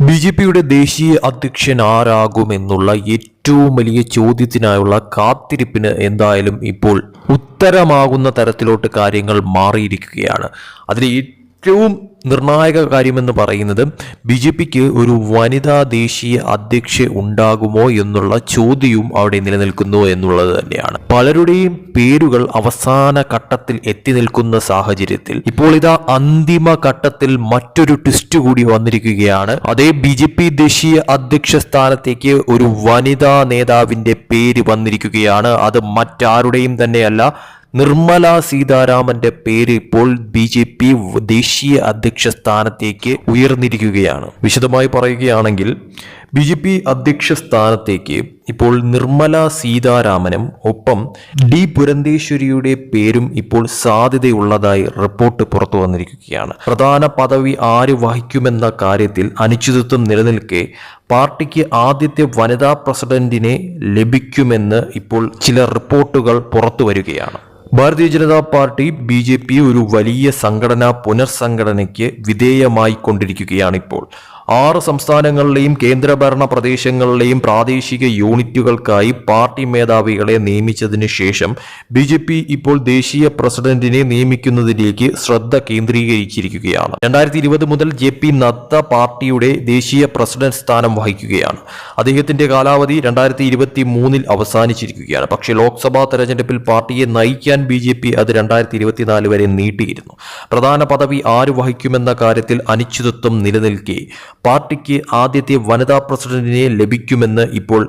B J പിയുടെ ദേശീയ അധ്യക്ഷൻ ആരാകുമെന്നുള്ള ഏറ്റവും വലിയ ചോദ്യത്തിനായുള്ള കാത്തിരിപ്പിന് എന്തായാലും ഇപ്പോൾ ഉത്തരമാകുന്ന തരത്തിലോട്ട് കാര്യങ്ങൾ മാറിയിരിക്കുകയാണ്. അതിൽ ഏറ്റവും നിർണായക കാര്യമെന്ന് പറയുന്നത് ബി ജെ പിക്ക് ഒരു വനിതാ ദേശീയ അധ്യക്ഷ ഉണ്ടാകുമോ എന്നുള്ള ചോദ്യവും അവിടെ നിലനിൽക്കുന്നു എന്നുള്ളത് തന്നെയാണ്. പലരുടെയും പേരുകൾ അവസാന ഘട്ടത്തിൽ എത്തി നിൽക്കുന്ന സാഹചര്യത്തിൽ ഇപ്പോൾ ഇതാ അന്തിമ ഘട്ടത്തിൽ മറ്റൊരു ട്വിസ്റ്റ് കൂടി വന്നിരിക്കുകയാണ്. അതേ ബി ജെ പി ദേശീയ അധ്യക്ഷ സ്ഥാനത്തേക്ക് ഒരു വനിതാ നേതാവിന്റെ പേര് വന്നിരിക്കുകയാണ്. അത് മറ്റാരുടെയും തന്നെയല്ല നിർമ്മല സീതാരാമന്റെ പേര് ഇപ്പോൾ ബി ജെ പി ദേശീയ അധ്യക്ഷ സ്ഥാനത്തേക്ക് ഉയർന്നിരിക്കുകയാണ്. വിശദമായി പറയുകയാണെങ്കിൽ ബി ജെ പി അധ്യക്ഷ സ്ഥാനത്തേക്ക് ഇപ്പോൾ നിർമ്മല സീതാരാമനും ഒപ്പം ഡി പുരന്തേശ്വരിയുടെ പേരും ഇപ്പോൾ സാധ്യതയുള്ളതായി റിപ്പോർട്ട് പുറത്തു വന്നിരിക്കുകയാണ്. പ്രധാന പദവി ആര് വഹിക്കുമെന്ന കാര്യത്തിൽ അനിശ്ചിതത്വം നിലനിൽക്കെ പാർട്ടിക്ക് ആദ്യത്തെ വനിതാ പ്രസിഡന്റിനെ ലഭിക്കുമെന്ന് ഇപ്പോൾ ചില റിപ്പോർട്ടുകൾ പുറത്തു വരികയാണ്. Bharatiya Janata party B J P ഒരു വലിയ സംഘടനാ പുനർസംഘടനയ്ക്ക് ഇപ്പോൾ ആറ് സംസ്ഥാനങ്ങളിലെയും കേന്ദ്രഭരണ പ്രദേശങ്ങളിലെയും പ്രാദേശിക യൂണിറ്റുകൾക്കായി പാർട്ടി മേധാവികളെ നിയമിച്ചതിന് ശേഷം ബി ജെ പി ഇപ്പോൾ ദേശീയ പ്രസിഡന്റിനെ നിയമിക്കുന്നതിലേക്ക് ശ്രദ്ധ കേന്ദ്രീകരിച്ചിരിക്കുകയാണ്. രണ്ടായിരത്തി ഇരുപത് മുതൽ ജെ പി നദ്ദ പാർട്ടിയുടെ ദേശീയ പ്രസിഡന്റ് സ്ഥാനം വഹിക്കുകയാണ്. അദ്ദേഹത്തിന്റെ കാലാവധി രണ്ടായിരത്തി ഇരുപത്തി മൂന്നിൽ അവസാനിച്ചിരിക്കുകയാണ്. പക്ഷേ ലോക്സഭാ തെരഞ്ഞെടുപ്പിൽ പാർട്ടിയെ നയിക്കാൻ ബി ജെ പി അത് രണ്ടായിരത്തി ഇരുപത്തിനാല് വരെ നീട്ടിയിരുന്നു. പ്രധാന പദവി ആര് വഹിക്കുമെന്ന കാര്യത്തിൽ അനിശ്ചിതത്വം നിലനിൽക്കെ. പാർട്ടിക്ക് ആദ്യത്തെ വനിതാ പ്രസിഡന്റിനെ ലഭിക്കുമെന്ന് ഇപ്പോൾ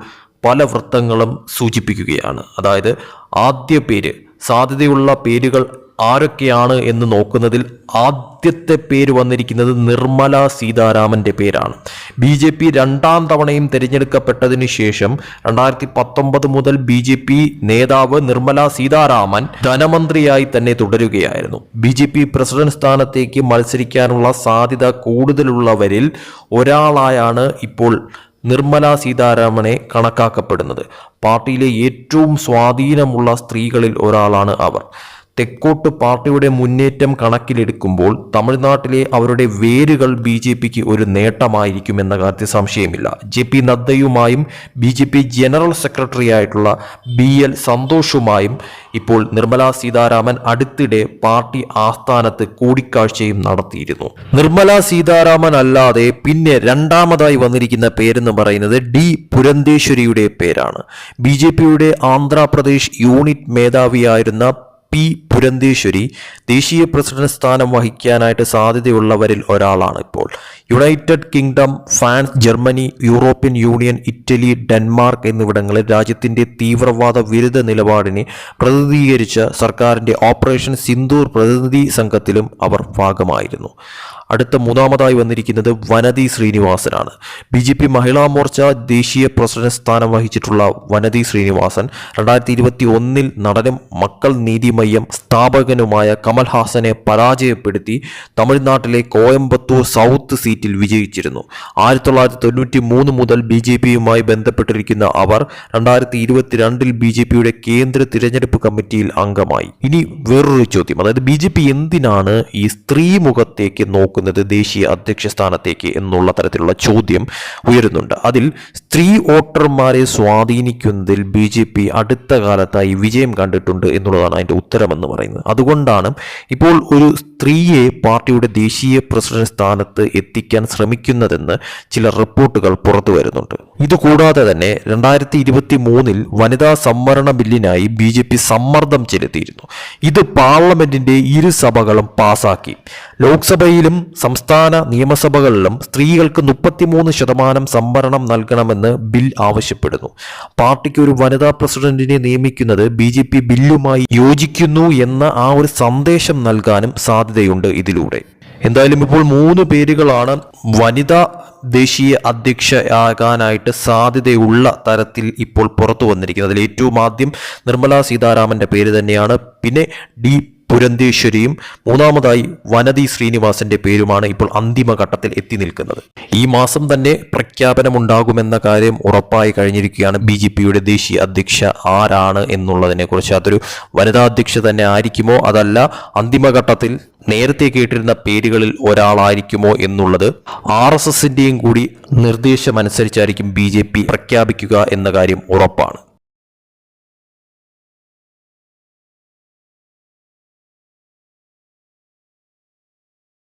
പല വൃത്തങ്ങളും സൂചിപ്പിക്കുകയാണ്. അതായത് ആദ്യ പേര് സാധ്യതയുള്ള പേരുകൾ ആരൊക്കെയാണ് എന്ന് നോക്കുന്നതിൽ ആദ്യത്തെ പേര് വന്നിരിക്കുന്നത് നിർമ്മല സീതാരാമന്റെ പേരാണ്. ബി ജെ പി രണ്ടാം തവണയും തിരഞ്ഞെടുക്കപ്പെട്ടതിന് ശേഷം രണ്ടായിരത്തി പത്തൊമ്പത് മുതൽ ബി ജെ പി നേതാവ് നിർമ്മല സീതാരാമൻ ധനമന്ത്രിയായി തന്നെ തുടരുകയായിരുന്നു. ബി ജെ പി പ്രസിഡന്റ് സ്ഥാനത്തേക്ക് മത്സരിക്കാനുള്ള സാധ്യത കൂടുതലുള്ളവരിൽ ഒരാളായാണ് ഇപ്പോൾ നിർമ്മല സീതാരാമനെ കണക്കാക്കപ്പെടുന്നത്. പാർട്ടിയിലെ ഏറ്റവും സ്വാധീനമുള്ള സ്ത്രീകളിൽ ഒരാളാണ് അവർ. തെക്കോട്ട് പാർട്ടിയുടെ മുന്നേറ്റം കണക്കിലെടുക്കുമ്പോൾ തമിഴ്നാട്ടിലെ അവരുടെ വേരുകൾ ബി ജെ പിക്ക് ഒരു നേട്ടമായിരിക്കുമെന്ന കാര്യത്തിൽ സംശയമില്ല J P നദ്ദയുമായും B J P general secretary ആയിട്ടുള്ള ബി എൽ സന്തോഷുമായും ഇപ്പോൾ നിർമ്മലാ സീതാരാമൻ അടുത്തിടെ പാർട്ടി ആസ്ഥാനത്ത് കൂടിക്കാഴ്ചയും നടത്തിയിരുന്നു. നിർമ്മലാ സീതാരാമൻ അല്ലാതെ പിന്നെ രണ്ടാമതായി വന്നിരിക്കുന്ന പേരെന്ന് പറയുന്നത് ഡി പുരന്തേശ്വരിയുടെ പേരാണ്. ബി ജെ പിയുടെ ആന്ധ്രാപ്രദേശ് യൂണിറ്റ് മേധാവിയായിരുന്ന പി പുരന്തീശ്വരി ദേശീയ പ്രസിഡന്റ് സ്ഥാനം വഹിക്കാനായിട്ട് സാധ്യതയുള്ളവരിൽ ഒരാളാണ് ഇപ്പോൾ. United Kingdom France Germany European Union Italy Denmark എന്നിവിടങ്ങളിൽ രാജ്യത്തിന്റെ തീവ്രവാദ വിരുദ്ധ നിലപാടിനെ പ്രതിനിധീകരിച്ച സർക്കാരിന്റെ ഓപ്പറേഷൻ സിന്ദൂർ പ്രതിനിധി സംഘത്തിലും അവർ ഭാഗമായിരുന്നു. അടുത്ത മൂന്നാമതായി വന്നിരിക്കുന്നത് Vanathi ശ്രീനിവാസനാണ്. B J P Mahila Morcha ദേശീയ പ്രസിഡന്റ് സ്ഥാനം വഹിച്ചിട്ടുള്ള വനതി ശ്രീനിവാസൻ രണ്ടായിരത്തി ഇരുപത്തി ഒന്നിൽ നടനും മക്കൾ നീതിമയ്യം സ്ഥാപകനുമായ കമൽഹാസനെ പരാജയപ്പെടുത്തി തമിഴ്നാട്ടിലെ കോയമ്പത്തൂർ സൗത്ത് സീറ്റിൽ വിജയിച്ചിരുന്നു. ആയിരത്തി തൊള്ളായിരത്തി തൊണ്ണൂറ്റി മൂന്ന് മുതൽ ബി ജെ പിയുമായി ബന്ധപ്പെട്ടിരിക്കുന്ന അവർ രണ്ടായിരത്തി ഇരുപത്തിരണ്ടിൽ ബി ജെ പിയുടെ കേന്ദ്ര തിരഞ്ഞെടുപ്പ് കമ്മിറ്റിയിൽ അംഗമായി. ഇനി വേറൊരു ചോദ്യം. അതായത് ബി ജെ പി എന്തിനാണ് ഈ സ്ത്രീ മുഖത്തേക്ക് നോക്കുന്നത് ദേശീയ അധ്യക്ഷ സ്ഥാനത്തേക്ക് എന്നുള്ള തരത്തിലുള്ള ചോദ്യം ഉയരുന്നുണ്ട്. അതിൽ സ്ത്രീ വോട്ടർമാരെ സ്വാധീനിക്കുന്നതിൽ ബി ജെ പി അടുത്ത കാലത്തായി വിജയം കണ്ടിട്ടുണ്ട് എന്നുള്ളതാണ് അതിന്റെ ഉത്തരമെന്ന് പറയുന്നത്. അതുകൊണ്ടാണ് ഇപ്പോൾ ഒരു സ്ത്രീയെ പാർട്ടിയുടെ ദേശീയ പ്രസിഡന്റ് സ്ഥാനത്ത് എത്തിക്കാൻ ശ്രമിക്കുന്നതെന്ന് ചില റിപ്പോർട്ടുകൾ പുറത്തു വരുന്നുണ്ട്. ഇതുകൂടാതെ തന്നെ രണ്ടായിരത്തി ഇരുപത്തി മൂന്നിൽ വനിതാ സംവരണ ബില്ലിനായി ബി ജെ പി സമ്മർദ്ദം ചെലുത്തിയിരുന്നു. ഇത് പാർലമെന്റിന്റെ ഇരു സഭകളും പാസാക്കി. ലോക്സഭയിലും സംസ്ഥാന നിയമസഭകളിലും സ്ത്രീകൾക്ക് മുപ്പത്തിമൂന്ന് ശതമാനം സംവരണം നൽകണമെന്ന് ബിൽ ആവശ്യപ്പെടുന്നു. പാർട്ടിക്ക് ഒരു വനിതാ പ്രസിഡന്റിനെ നിയമിക്കുന്നത് ബി ബില്ലുമായി യോജിക്കുന്നു എന്ന ആ ഒരു സന്ദേശം നൽകാനും സാധ്യതയുണ്ട് ഇതിലൂടെ. എന്തായാലും ഇപ്പോൾ മൂന്ന് പേരുകളാണ് വനിതാ ദേശീയ അധ്യക്ഷയാകാനായിട്ട് സാധ്യതയുള്ള തരത്തിൽ ഇപ്പോൾ പുറത്തു വന്നിരിക്കുന്നത്. അതിൽ ഏറ്റവും ആദ്യം നിർമ്മല സീതാരാമന്റെ പേര് തന്നെയാണ്. പിന്നെ ഡി പുരന്തേശ്വരിയും മൂന്നാമതായി വനതി ശ്രീനിവാസന്റെ പേരുമാണ് ഇപ്പോൾ അന്തിമഘട്ടത്തിൽ എത്തി നിൽക്കുന്നത്. ഈ മാസം തന്നെ പ്രഖ്യാപനമുണ്ടാകുമെന്ന കാര്യം ഉറപ്പായി കഴിഞ്ഞിരിക്കുകയാണ് ബി ജെ പിയുടെ ദേശീയ അധ്യക്ഷ ആരാണ് എന്നുള്ളതിനെക്കുറിച്ച്. അതൊരു വനിതാ അധ്യക്ഷ തന്നെ ആയിരിക്കുമോ? അതല്ല അന്തിമഘട്ടത്തിൽ നേരത്തെ കേട്ടിരുന്ന പേരുകളിൽ ഒരാളായിരിക്കുമോ എന്നുള്ളത് ആർ എസ് എസിന്റെയും കൂടി നിർദ്ദേശമനുസരിച്ചായിരിക്കും ബി ജെ പി പ്രഖ്യാപിക്കുക എന്ന കാര്യം ഉറപ്പാണ്.